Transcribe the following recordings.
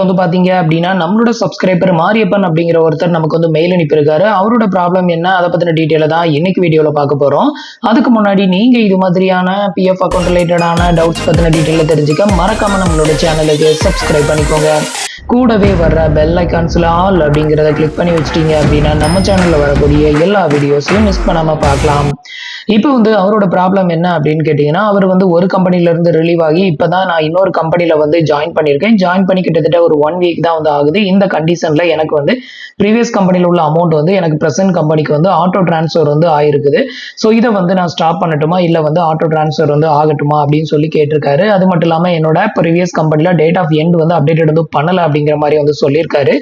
வந்து பார்த்தீங்க அப்படின்னா நம்மளோட சப்ஸ்கிரைபர் மாரியப்பன் அப்படிங்கிற ஒருத்தர் நமக்கு வந்து மெயில் அனுப்பியிருக்காரு. அவரோட ப்ராப்ளம் என்ன அதை பற்றின டீட்டெயிலை தான் இன்னைக்கு வீடியோவில் பார்க்க போகிறோம் அதுக்கு முன்னாடி நீங்கள் இது மாதிரியான பிஎஃப் அக்கௌண்ட் ரிலேட்டடான டவுட்ஸ் பற்றின டீட்டெயிலை தெரிஞ்சுக்க மறக்காம நம்மளோட சேனலுக்கு சப்ஸ்கிரைப் பண்ணிக்கோங்க. கூடவே வர்ற பெல் ஐக்கான்ஸில் ஆல் அப்படிங்கிறத கிளிக் பண்ணி வச்சிட்டீங்க அப்படின்னா நம்ம சேனலில் வரக்கூடிய எல்லா வீடியோஸையும் மிஸ் பண்ணாமல் பார்க்கலாம். இப்போ வந்து அவரோட ப்ராப்ளம் என்ன அப்படின்னு கேட்டிங்கன்னா அவர் வந்து ஒரு கம்பெனிலேருந்து ரிலீவ் ஆகி இப்போ தான் நான் இன்னொரு கம்பெனியில் வந்து ஜாயின் பண்ணியிருக்கேன். ஜாயின் பண்ணி கிட்டத்தட்ட ஒரு ஒன் வீக் தான் வந்து ஆகுது. இந்த கண்டிஷனில் எனக்கு வந்து ப்ரீவியஸ் கம்பெனியில் உள்ள அமௌண்ட் வந்து எனக்கு ப்ரெசென்ட் கம்பெனிக்கு வந்து ஆட்டோ ட்ரான்ஸ்ஃபர் வந்து ஆயிருக்குது. ஸோ இதை வந்து நான் ஸ்டாப் பண்ணட்டுமா? இல்லை வந்து ஆட்டோ ட்ரான்ஸ்ஃபர் வந்து ஆகட்டுமா? அப்படின்னு சொல்லி கேட்டிருக்காரு. அது மட்டும் இல்லாமல் என்னோட ப்ரீவியஸ் கம்பெனியில் டேட் ஆஃப் எண்ட் வந்து அப்டேட் வந்து பண்ணலை அப்படிங்கிற மாதிரி வந்து சொல்லியிருக்காரு.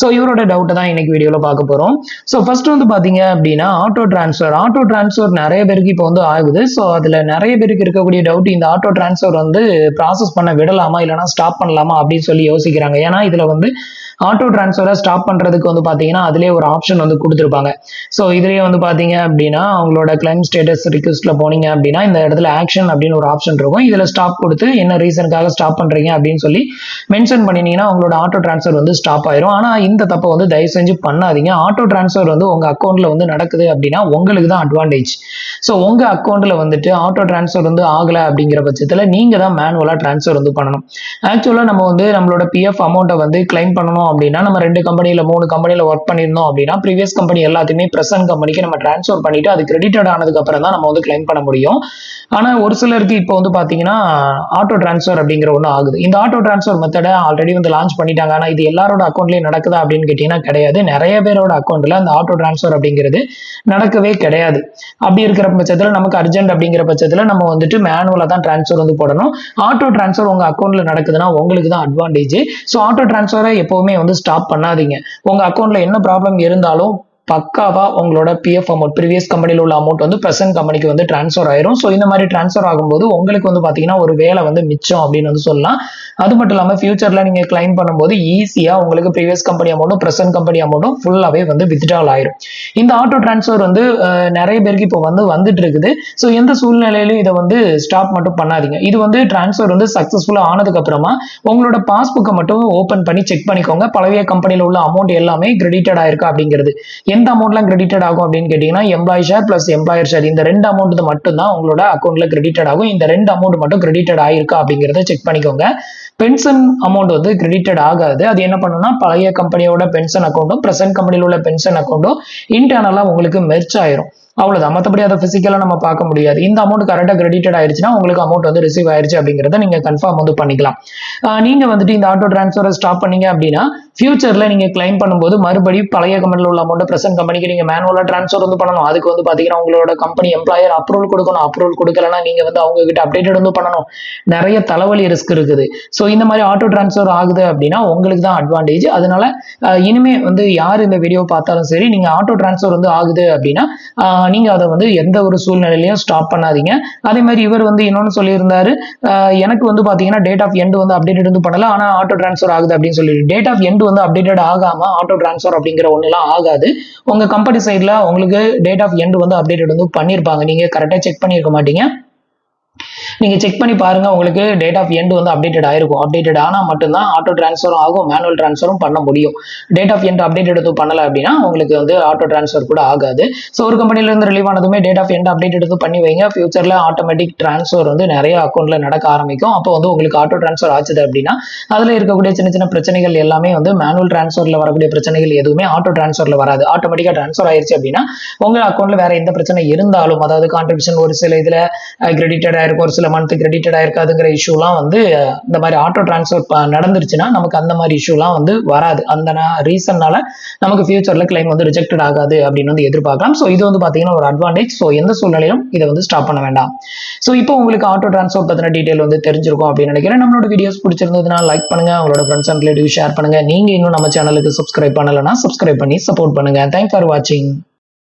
ஸோ இவரோட டவுட்டை தான் இன்னைக்கு வீடியோவில் பார்க்க போகிறோம் ஸோ ஃபர்ஸ்ட் வந்து பார்த்தீங்க அப்படின்னா ஆட்டோ ட்ரான்ஸ்ஃபர் ஆட்டோ ட்ரான்ஸ்ஃபர் நிறைய பேர் பேருக்கு இப்போ வந்து ஆகுது. ஸோ அதில் நிறைய பேருக்கு இருக்கக்கூடிய டவுட் இந்த ஆட்டோ டிரான்ஸ்ஃபர் வந்து ப்ராசஸ் பண்ண விடலாமா? இல்லைனா ஸ்டாப் பண்ணலாமா? அப்படின்னு சொல்லி யோசிக்கிறாங்க. ஏன்னா இதில் வந்து ஆட்டோ டிரான்ஸ்ஃபரை ஸ்டாப் பண்ணுறதுக்கு வந்து பார்த்தீங்கன்னா அதிலே ஒரு ஆப்ஷன் வந்து கொடுத்துருப்பாங்க. ஸோ இதுலேயே வந்து பார்த்தீங்க அப்படின்னா அவங்களோட கிளைம் ஸ்டேட்டஸ் ரிக்வஸ்ட்டில் போனீங்க அப்படின்னா இந்த இடத்துல ஆக்ஷன் அப்படின்னு ஒரு ஆப்ஷன் இருக்கும். இதில் ஸ்டாப் கொடுத்து என்ன ரீசனுக்காக ஸ்டாப் பண்ணுறீங்க அப்படின்னு சொல்லி மென்ஷன் பண்ணினீங்கன்னா உங்களோட ஆட்டோ ட்ரான்ஸ்ஃபர் வந்து ஸ்டாப் ஆயிரும். ஆனால் இந்த தப்பை வந்து தயவு செஞ்சு பண்ணாதீங்க. ஆட்டோ ட்ரான்ஸ்ஃபர் வந்து உங்கள் அக்கௌண்ட்டில் வந்து நடக்குது அப்படின்னா உங்களுக்கு தான் அட்வான்டேஜ் ஸோ உங்கள் அக்கௌண்ட்டில் வந்துட்டு ஆட்டோ ட்ரான்ஸ்ஃபர் வந்து ஆகலை அப்படிங்கிற பட்சத்தில் நீங்கள் தான் மேனுவலாக ட்ரான்ஸ்ஃபர் வந்து பண்ணணும். ஆக்சுவலாக நம்ம வந்து நம்மளோட பிஎஃப் அமௌண்ட்டை வந்து கிளைம் பண்ணணும் அப்படின்னா நம்ம ரெண்டு கம்பெனியில் மூணு கம்பெனியில் ஒர்க் பண்ணியிருந்தோம் அப்படின்னா ப்ரீவியஸ் கம்பெனி எல்லாத்தையுமே ப்ரெசன்ட் கம்பெனிக்கு நம்ம ட்ரான்ஸ்ஃபர் பண்ணிட்டு அது கிரெடிட்டட் ஆனதுக்கு அப்புறம் தான் நம்ம வந்து கிளைம் பண்ண முடியும். ஆனால் ஒரு சிலருக்கு இப்போ வந்து பார்த்தீங்கன்னா ஆட்டோ ட்ரான்ஸ்ஃபர் அப்படிங்கிற ஒன்று ஆகுது. இந்த ஆட்டோ ட்ரான்ஸ்ஃபர் மெத்தடை ஆல்ரெடி வந்து லான்ச் பண்ணிட்டாங்க. ஆனால் இது எல்லாரோட அக்கௌண்ட்லேயும் நடக்குதா அப்படின்னு கேட்டிங்கன்னா கிடையாது. நிறைய பேரோட அக்கௌண்ட்டில் அந்த ஆட்டோ ட்ரான்ஸ்ஃபர் அப்படிங்கிறது நடக்கவே கிடையாது. அப்படி இருக்கிற பட்சத்தில் நமக்கு அர்ஜென்ட் அப்படிங்கிற பட்சத்தில் நம்ம வந்துட்டு மேனுவலாக தான் ட்ரான்ஸ்ஃபர் வந்து போடணும். ஆட்டோ ட்ரான்ஸ்ஃபர் உங்கள் அக்கௌண்ட்டில் நடக்குதுன்னா உங்களுக்கு தான் அட்வான்டேஜ் ஸோ ஆட்டோ ட்ரான்ஸ்ஃபரை எப்போவுமே வந்து ஸ்டாப் பண்ணாதீங்க. உங்கள் அக்கௌண்ட்டில் என்ன ப்ராப்ளம் இருந்தாலும் பக்காவா உங்களோட பிஎஃப் அமௌண்ட் ப்ரீவியஸ் கம்பெனியில் உள்ள அமௌண்ட் வந்து ப்ரெசென்ட் கம்பெனிக்கு வந்து ட்ரான்ஸ்ஃபர் ஆயிரும். ஸோ இந்த மாதிரி ட்ரான்ஸ்ஃபர் ஆகும்போது உங்களுக்கு வந்து பார்த்தீங்கன்னா ஒரு வேலை வந்து மிச்சம் அப்படின்னு வந்து சொல்லலாம். அது மட்டும் இல்லாமல் ஃபியூச்சரில் நீங்கள் கிளைம் பண்ணும்போது ஈஸியாக உங்களுக்கு ப்ரீவியஸ் கம்பெனி அமௌண்ட்டும் ப்ரெசென்ட் கம்பெனி அமௌண்ட்டும் ஃபுல்லாகவே வந்து வித்ட்ரால் ஆயிரும். இந்த ஆட்டோ ட்ரான்ஸ்ஃபர் வந்து நிறைய பேருக்கு இப்போ வந்து வந்துட்டு இருக்குது. ஸோ எந்த சூழ்நிலையிலும் இதை வந்து ஸ்டாப் மட்டும் பண்ணாதீங்க. இது வந்து ட்ரான்ஸ்ஃபர் வந்து சக்ஸஸ்ஃபுல்லாக ஆனதுக்கு அப்புறமா உங்களோட பாஸ்புக்கை மட்டும் ஓப்பன் பண்ணி செக் பண்ணிக்கோங்க. பழைய கம்பெனியில் உள்ள அமௌண்ட் எல்லாமே கிரெடிட்டட் ஆயிருக்கா அப்படிங்கிறது. எந்த அமௌண்ட்லாம் கிரெடிட்டட் ஆகும் அப்படின்னு கேட்டிங்கன்னா employee share plus employer share இந்த ரெண்டு அமௌண்ட் மட்டும் தான் உங்களோட அக்கௌண்ட்ல கிரெடிட்டட் ஆகும். இந்த ரெண்டு அமௌண்ட் மட்டும் கிரெடிட்டட் ஆயிருக்கா அப்படிங்கிறத செக் பண்ணிக்கோங்க. பென்ஷன் அமௌண்ட் வந்து கிரெடிட்டட் ஆகாது. அது என்ன பண்ணுன்னா பழைய கம்பெனியோட பென்ஷன் அக்கௌண்ட்டும் ப்ரெசென்ட் கம்பெனியில் உள்ள பென்ஷன் அக்கௌண்ட்டும் இன்டர்னலாக உங்களுக்கு மெர்ச் ஆயிரும். அவ்வளோதான் மற்றபடி அதை ஃபிசிக்கலாக நம்ம பார்க்க முடியாது. இந்த அமௌண்ட் கரெக்டாக கிரெடிட்டட் ஆயிடுச்சுன்னா உங்களுக்கு அமௌண்ட் வந்து ரிசீவ் ஆயிடுச்சு அப்படிங்கிறத நீங்கள் கன்ஃபார்ம் வந்து பண்ணிக்கலாம். நீங்கள் நீங்க வந்துட்டு இந்த ஆட்டோ ட்ரான்ஸ்ஃபரை ஸ்டாப் பண்ணீங்க அப்படின்னா ஃபியூச்சரில் நீங்கள் கிளைம் பண்ணும்போது மறுபடியும் பழைய கம்பெனியில் உள்ள அமௌண்ட் ப்ரெசென்ட் கம்பெனிக்கு நீங்கள் மேனுவலாக ட்ரான்ஸ்ஃபர் வந்து பண்ணணும். அதுக்கு வந்து பார்த்தீங்கன்னா உங்களோட கம்பெனி எம்ப்ளாயர் அப்ரூவல் கொடுக்கணும். அப்ரூவல் கொடுக்கலன்னா நீங்கள் வந்து அவங்க கிட்ட அப்டேட்டட் வந்து பண்ணணும். நிறைய தலைவலி ரிஸ்க் இருக்குது. ஸோ இந்த மாதிரி ஆட்டோ ட்ரான்ஸ்ஃபர் ஆகுது அப்படின்னா உங்களுக்கு தான் அட்வான்டேஜ் அதனால இனிமே வந்து யார் இந்த வீடியோ பார்த்தாலும் சரி நீங்கள் ஆட்டோ ட்ரான்ஸ்ஃபர் வந்து ஆகுது அப்படின்னா நீங்கள் அதை வந்து எந்த ஒரு சூழ்நிலையிலையும் ஸ்டாப் பண்ணாதீங்க. அதே மாதிரி இவர் வந்து இன்னொன்று சொல்லியிருந்தாரு எனக்கு வந்து பார்த்தீங்கன்னா டேட் ஆஃப் எண்டு வந்து அப்டேட் வந்து பண்ணல ஆனால் ஆட்டோ ட்ரான்ஸ்ஃபர் ஆகுது அப்படின்னு சொல்லிட்டு. டேட் ஆஃப் எண்டு வந்து அப்டேட்டட் ஆகாமல் ஆட்டோ ட்ரான்ஸ்ஃபர் அப்படிங்கிற ஒன்றுலாம் ஆகாது. உங்கள் கம்பெனி சைடில் உங்களுக்கு டேட் ஆஃப் எண்டு வந்து அப்டேட்டட் வந்து பண்ணியிருப்பாங்க நீங்கள் கரெக்டாக செக் பண்ணியிருக்க மாட்டீங்க. நீங்க செக் பண்ணி பாருங்க உங்களுக்கு டேட் ஆஃப் எண்ட் வந்து அப்டேட்டட் ஆயிருக்கும். அப்டேட்டட் ஆனால் மட்டும்தான் ஆட்டோ ட்ரான்ஸ்ஃபரும் ஆகும் மேனுவல் ட்ரான்ஸ்ஃபரும் பண்ண முடியும். டேட் ஆஃப் எண்ட் அப்டேட்டட் எதுவும் பண்ணல அப்படின்னா உங்களுக்கு வந்து ஆட்டோ ட்ரான்ஸ்ஃபர் கூட ஆகாது. ஸோ ஒரு கம்பெனில இருந்து ரிலீவ் ஆனதுமே டேட் ஆஃப் எண்ட் அப்டேட் எடுத்து பண்ணி வைங்க. ஃபியூச்சரில் ஆட்டோமேட்டிக் ட்ரான்ஸ்ஃபர் வந்து நிறைய அக்கௌண்ட்டில் நடக்க ஆரம்பிக்கும். அப்போ வந்து உங்களுக்கு ஆட்டோ ட்ரான்ஸ்ஃபர் ஆச்சுது அப்படின்னா அதுல இருக்கக்கூடிய சின்ன சின்ன பிரச்சனைகள் எல்லாமே வந்து மேனுவல் ட்ரான்ஸ்ஃபர்ல வரக்கூடிய பிரச்சனைகள் எதுவுமே ஆட்டோ ட்ரான்ஸ்ஃபர்ல வராது. ஆட்டோமேட்டிக்காக ட்ரான்ஸ்ஃபர் ஆயிருச்சு அப்படின்னா உங்க அக்கௌண்ட்ல வேற எந்த பிரச்சனை இருந்தாலும் அதாவது கான்ட்ரிபியூஷன் ஒரு சில இதுல uh, கிரெடிட்டட் ஆயிருக்கும் ஒரு சில மந்த் கிரெடிட்டட் ஆயிருக்காதுங்கிற இஷ்யூலாம் வந்து இந்த மாதிரி ஆட்டோ டிரான்ஸ்ஃபர் நடந்துருச்சுன்னா நமக்கு அந்த மாதிரி இஷ்யூலாம் வந்து வராது. அந்த ரீசன்னால நமக்கு ஃபியூச்சர்ல கிளைம் வந்து ரிஜெக்டட் ஆகாது அப்படின்னு வந்து எதிர்பார்க்கலாம். ஸோ இது வந்து பாத்தீங்கன்னா ஒரு அட்வான்டேஜ் ஸோ எந்த சூழ்நிலையும் இதை வந்து ஸ்டாப் பண்ண வேண்டாம். ஸோ இப்போ உங்களுக்கு ஆட்டோ டிரான்ஸ்ஃபர் பத்தின டீடைல் வந்து தெரிஞ்சிருக்கும் அப்படின்னு நினைக்கிறேன். நம்மளோட வீடியோஸ் பிடிச்சிருந்ததுன்னா லைக் பண்ணுங்க. உங்களோட ஃப்ரெண்ட்ஸ் அண்ட் ரிலேட்டிவ் ஷேர் பண்ணுங்க. நீங்க இன்னும் நம்ம சேனலுக்கு சப்ஸ்கிரைப் பண்ணலைன்னா சப்ஸ்கிரைப் பண்ணி சப்போர்ட் பண்ணுங்க. தேங்க் ஃபார் வாட்சிங்